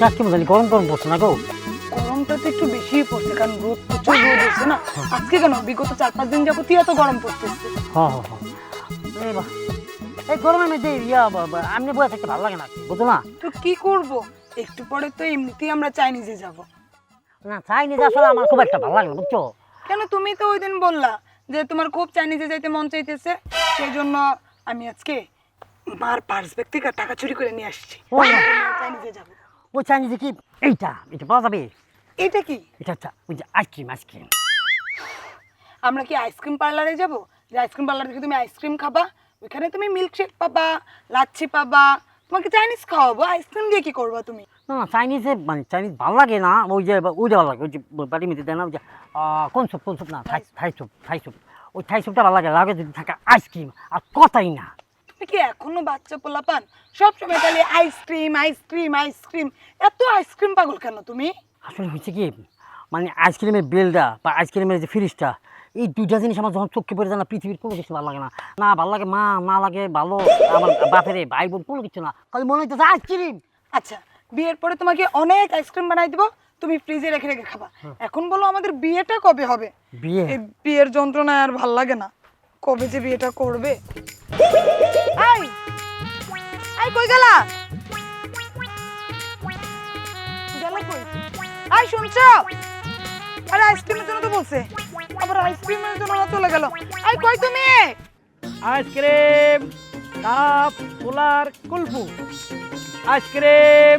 জানি গরম গরম পড়ছে না গো? গরমটা তো একটু বেশি পড়ছে কারণ রোদ প্রচুর রোদ হচ্ছে না। আজকে কেন? বিগত চার পাঁচ দিন যাবতীয় এত গরম পড়তেছে। হ্যাঁ হ্যাঁ হ্যাঁ এই গরমের মধ্যে ইয়া থাকতে ভালো লাগে না বুঝো না তো কি করব? একটু পরে তো এমনিতেই আমরা চাইনিজে যাব। না চাইনিজ আসলে আমার খুব একটা ভালো লাগে না বুঝছ? কেন তুমি তো ওই দিন বললা যে তোমার খুব চাইনিজে যাইতে মন চাইতেছে সেই জন্য আমি আজকে মার পার্স ব্যাগ টাকা চুরি করে নিয়ে আসছি। চাইনিজে যাব। ওই চাইনিজে কি? এইটা এটা পাওয়া যাবে? এটা কি? এটা হচ্ছে ওই যে আইসক্রিম আইসক্রিম আমরা কি আইসক্রিম পার্লারে যাব? যে আইসক্রিম পার্লার থেকে তুমি আইসক্রিম খাবা? ওইখানে তুমি মিল্কশেক পাবা লাচ্ছি পাবা। তোমাকে চাইনিজ খাওয়াবো আইসক্রিম দিয়ে কি করবা তুমি? না না চাইনিজে মানে চাইনিজ ভালো লাগে না ওই যে ওইটা ভালো লাগে ওই যে বাড়ি মিতে দেয় না ওই যে কোন স্যুপ কোন স্যুপ না থাই থাই স্যুপ থাই স্যুপ ওই থাই স্যুপটা ভালো লাগে লাগে যদি থাকে আইসক্রিম আর কথাই না। কি এখনও বাচ্চা পোলা পান সব সময় খালি ice cream ice cream ice cream এত আইসক্রিম পাগল কেন তুমি? আসলে হচ্ছে কি মানে আইসক্রিমের বেলটা বা আইসক্রিমের যে ফ্রিজটা এই দুইটা জিনিস আমার যখন চোখে পড়ে যায় না পৃথিবীর কোনো কিছু ভালো লাগে না। না ভালো লাগে মা না লাগে ভালো আমার বাপের ভাই বোন কোনো কিছু না। খালি মনে হইতেছে আইসক্রিম আচ্ছা বিয়ের পরে তোমাকে অনেক আইসক্রিম বানাই দিব তুমি ফ্রিজে রেখে রেখে খাবা। এখন বলো আমাদের বিয়েটা কবে হবে? বিয়ে? বিয়ের যন্ত্রণায় আর ভালো লাগে না। কবে যে বিয়েটা করবে? কই গেলা? গেলা কই? এই শুনছো? আরে আইসক্রিমের জন্য তো বলছে। আবার আইসক্রিমের জন্য না চলে গেল। এই কই তুমি? আইসক্রিম কাপ ফুলার কুলফু। আইসক্রিম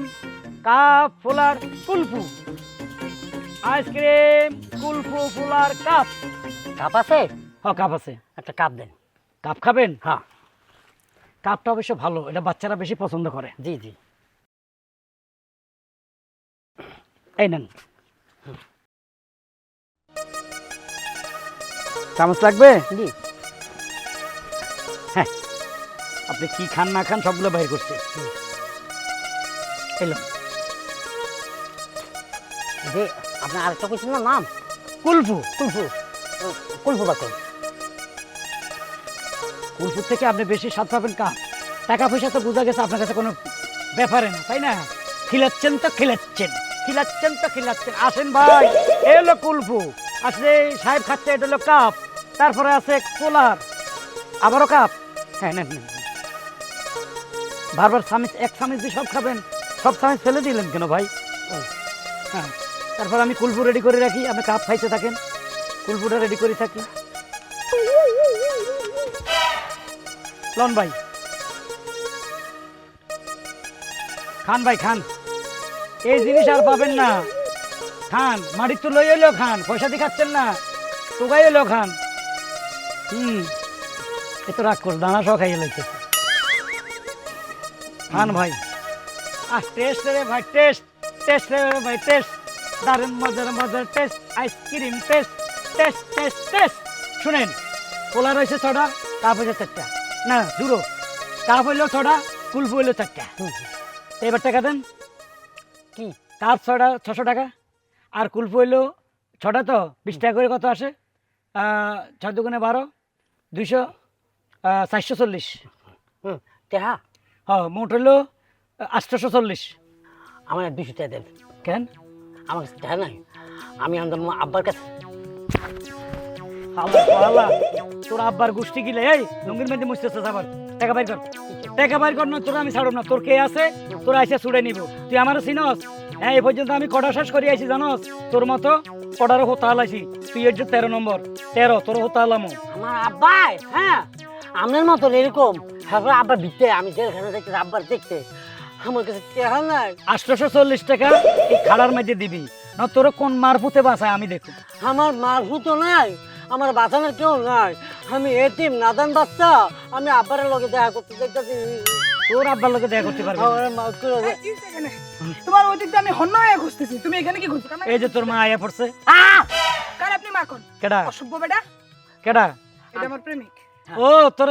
কাপ ফুলার কুলফু। আইসক্রিম কুলফু ফুলার কাপ। কাপ আছে? হ কাপ আছে। একটা কাপ দেন। কাপ খাবেন? হ্যাঁ। কাপটা অবশ্য ভালো এটা বাচ্চারা বেশি পছন্দ করে। জি জি। এই নেন। চামচ লাগবে? জি। হ্যাঁ। আপনি কি খান না খান সবগুলো বাইর করছে। এলো যে আপনার আরেকটা কিছু না নাম? কুলফু। কুলফু। কুলফু বাকল কুলফুর থেকে আপনি বেশি স্বাদ পাবেন কাপ টাকা পয়সা তো বোঝা গেছে আপনার কাছে কোনো ব্যাপারে না, তাই না? খিলাচ্ছেন তো খিলাচ্ছেন খিলাচ্ছেন তো খিলাচ্ছেন। আসেন ভাই, এ হলো কুলফু আসলে সাহেব খাচ্ছে, এটা হলো কাপ। তারপরে আছে কোলার। আবারও কাপ? হ্যাঁ নেন। বারবার সামিজ এক সামিজ দিয়ে সব খাবেন? সব সামিজ ফেলে দিলেন কেন ভাই? হ্যাঁ। তারপর আমি কুলফু রেডি করে রাখি, আপনি কাপ খাইতে থাকেন। কুলফুটা রেডি করে থাকি। লন ভাই। খান ভাই খান। এই জিনিস আর পাবেন না। খান মাটির তো লই এলো খান। পয়সা দিয়ে খাচ্ছেন না। তোগাই এলো খান। হুম। এত রাগ কর দানা সহ খাইয়ে লাগতেছে খান ভাই। আহ টেস্ট রে ভাই টেস্ট। টেস্ট রে ভাই টেস্ট। দারুণ মজার মজার taste. Ice cream taste. Taste taste taste. শুনেন কোলা রয়েছে ছটা হয়েছে চারটা। না দুটো কাপ হইল ছটা কুলফু হইল চারটা। তো এবার টাকা দেন। কি? কাপ ছটা ছশো টাকা। আর কুলফু হইল ছটা তো বিশ টাকা করে কত আসে? ছয় দুগুণে বারো দুইশো চারশো চল্লিশ। তেহা? হ্যাঁ মোট হইল আটশোশো চল্লিশ। আমার দুশো টাকা দেন। কেন? আমার টাকা নাই? আমি আমাদের আব্বার কাছে। আল্লাহ তোর আব্বার গোষ্ঠী গিলে এই লুঙ্গির মধ্যে মুছতেছে আবার টাকা বাইর কর। টাকা বাইর কর না তোর আমি ছাড়ব না। তোর কে আছে? তোর আইসে ছুড়ে নিব। তুই আমার চিনস? হ্যাঁ এই পর্যন্ত আমি কটা শেষ করে আইছি জানস? তোর মতো কটারও হতা হালাইছি তুই এর যে তেরো নম্বর। তেরো তোর হতা হালামো আমার আব্বাই হ্যাঁ? আপনার মতো এরকম। হ্যাঁ আব্বার ভিতরে আমি জেলখানে দেখতে আব্বার দেখতে। আমার কাছে টাকা নাই। আটশোশো চল্লিশ টাকা এই খাড়ার মধ্যে দিবি। না তোর কোন মারফুতে বাসায় আমি দেখো আমার মারফুতো নাই। আমার বাঁচানোর কেউ নাই। আমি এতিম নাদান বাচ্চা। আমি আব্বারের লগে দেখা করতে দেখতেছি তোর আব্বার লোকে দেখা করতে পারবি তোমার ওই দিক দিয়ে আমি হন্য হয়ে খুঁজতেছি। তুমি এখানে কি খুঁজছো? এই যে তোর মা আয়া পড়ছে। আহ! কার আপনি মাখন কেডা? অসভ্য বেটা। কেডা? এটা আমার প্রেমিক। ও তোর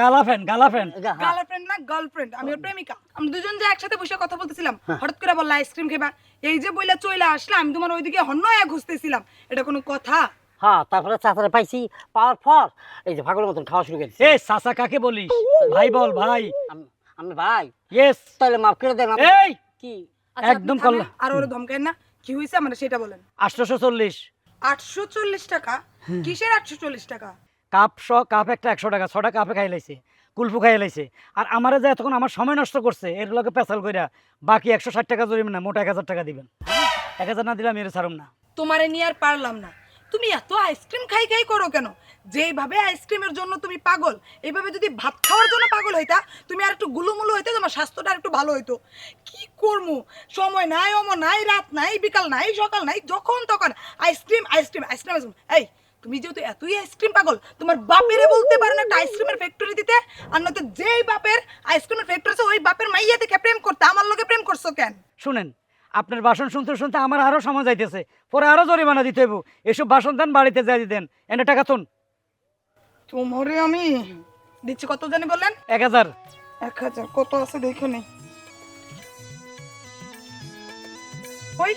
গালা ফ্যান গালা ফ্যান হ্যাঁ। গার্লফ্রেন্ড না গার্লফ্রেন্ড আমি ওর প্রেমিকা। আমরা দুজন যে একসাথে বসে কথা বলতেছিলাম হঠাৎ করে বললা আইসক্রিম খেবা। এই যে বইলা চইলা আসলাম আমি তোমার ওইদিকে হন্য হয়ে খুঁজতেছিলাম। এটা কোনো কথা? হ্যাঁ তারপরে চাচারে পাইছি পাওয়ার পর এই যে পাগলের মতন খাওয়া শুরু করেছি। এ সাসা কাকে বলিস? ভাই বল ভাই। আমি- ভাই। ইয়েস তাহলে মাফ করে দেন এই! কি? আচ্ছা, একদম থামেন, করলা। আর ওরা ধমকায় না। কি হয়েছে আমরা সেটা বলেন। আটশোশো চল্লিশ। আটশো চল্লিশ টাকা? কিসের আটশো চল্লিশ টাকা? কাপ শ কাপ একটা একশো টাকা ছটা কাপে খাই লাইছে কুলফু খাই লাইছে। আর আমারে যে এতক্ষণ আমার সময় নষ্ট করছে এর লগে পেশাল কইরা বাকি একশো ষাট টাকা জরিমানা মোটা এক হাজার টাকা দিবেন। এক হাজার না দিলে আমি এর ছাড়ুম না। তোমারে নিয়ে আর পারলাম না। তুমি এত আইসক্রিম খাই খাই করো কেন? যেভাবে আইসক্রিমের জন্য তুমি পাগল, এইভাবে যদি ভাত খাওয়ার জন্য পাগল হইতা, তুমি আর একটু গুলুমুলু হইতে, তোমার স্বাস্থ্যটা একটু ভালো হইতো। কি করব সময় নাই, অম নাই, রাত নাই, বিকাল নাই, সকাল নাই, যখন তখন আইসক্রিম আইসক্রিম আইসক্রিম আইসক্রিম। এই, তুমি যেহেতু এতই আইসক্রিম পাগল, তোমার বাপেরে বলতে পারো না একটা আইসক্রিমের ফ্যাক্টরি দিতে, আর নয়তো যেই বাপের আইসক্রিমের ফ্যাক্টরি আছে, ওই বাপের মাইয়া দেখে প্রেম করতে, আমার লোকে প্রেম করছ কেন? শুনেন আপনার বাসন শুনতে শুনতে আমার আরও সময় যাইতেছে। পরে আরও জরিমানা দিতে হইব। এসব বাসন দেন বাড়িতে যাই দেন। এনে টাকা তুন তোমারে আমি দিচ্ছি কত জানি বললেন এক হাজার। এক হাজার কত আছে দেখে নেই ওই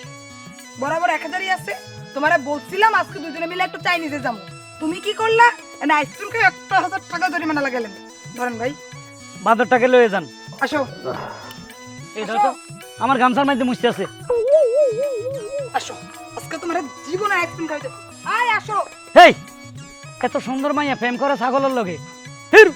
বরাবর এক হাজারই আছে। তোমারে বলছিলাম আজকে দুজনে মিলে একটু চাইনিজে যাব। তুমি কি করলা? এনে আইসক্রিম খেয়ে একটা হাজার টাকা জরিমানা লাগালেন। ধরেন ভাই। বাজার টাকা লয়ে যান। আসো। এটা তো। আমার গামছার মধ্যে মুছতে আছে। আসো আজকে তোমার জীবনে আইসক্রিম খাইতে আয় আসো। হেই এত সুন্দর মাইয়া প্রেম করে ছাগলের লগে। হির